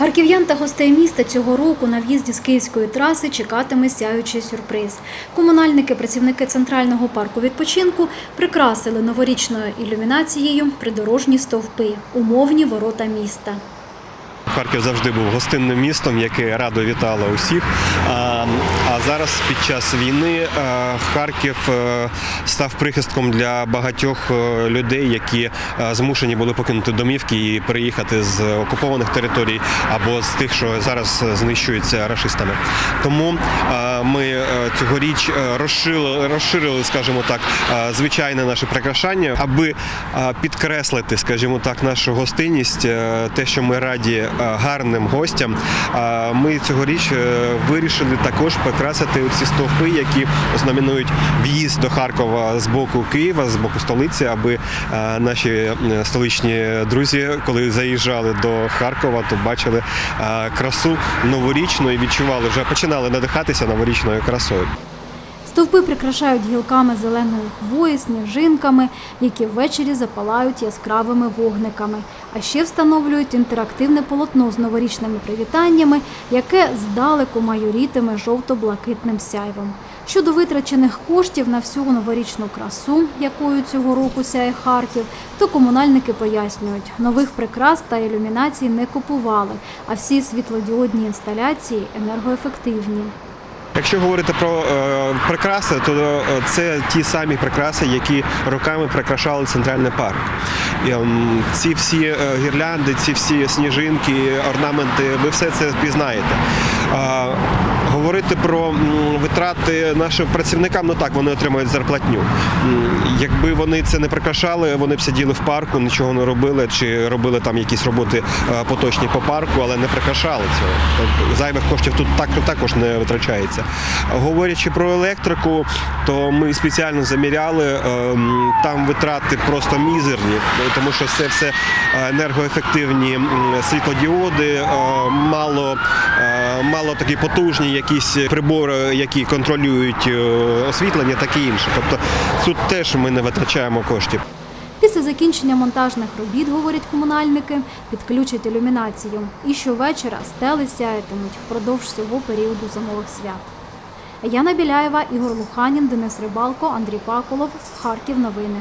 Харків'ян та гостей міста цього року на в'їзді з київської траси чекатиме сяючий сюрприз. Комунальники, працівники центрального парку відпочинку прикрасили новорічною ілюмінацією придорожні стовпи, умовні ворота міста. Харків завжди був гостинним містом, яке радо вітало усіх. А, а зараз під час війни Харків е, став прихистком для багатьох е, людей, які е, змушені були покинути домівки і переїхати з окупованих територій або з тих, що зараз знищуються рашистами. Тому е, ми е, цьогоріч е, розширили, розширили, скажімо так, е, звичайне наше прикрашання, аби е, підкреслити, скажімо так, нашу гостинність, е, те, що ми раді е, гарним гостям. Ми цьогоріч е, вирішили також прикрасити ці стовпи, які знаменують в'їзд до Харкова з боку Києва, з боку столиці, аби е, наші е, столичні друзі, коли заїжджали до Харкова, то бачили красу новорічну і відчували вже починали надихатися новорічною красою. Стовпи прикрашають гілками зеленої хвої, сніжинками, які ввечері запалають яскравими вогниками. А ще встановлюють інтерактивне полотно з новорічними привітаннями, яке здалеку майорітиме жовто-блакитним сяйвом. Щодо витрачених коштів на всю новорічну красу, якою цього року сяє Харків, то комунальники пояснюють, нових прикрас та ілюмінацій не купували, а всі світлодіодні інсталяції енергоефективні. Якщо говорити про е, прикраси, то е, це ті самі прикраси, які роками прикрашали центральний парк. Ем, ці всі е, гірлянди, ці всі сніжинки, орнаменти, ви все це пізнаєте. Говорити про витрати нашим працівникам, ну так, вони отримують зарплатню. Якби вони це не прикрашали, вони б сиділи в парку, нічого не робили, чи робили там якісь роботи е, поточні по парку, але не прикрашали цього. Зайвих коштів тут так, також не витрачається. Говорячи про електрику, то ми спеціально заміряли, ем, там витрати просто мізерні, тому що це все енергоефективні світлодіоди, е, мало, е, мало такі потужні якісь прибори, які контролюють е, освітлення, таке інше. Тобто тут теж ми не витрачаємо коштів. Після закінчення монтажних робіт, говорять комунальники, підключать ілюмінацію. І щовечора стели сяятимуть впродовж всього періоду зимових свят. Яна Біляєва, Ігор Луханін, Денис Рибалко, Андрій Паколов. Харків. Новини.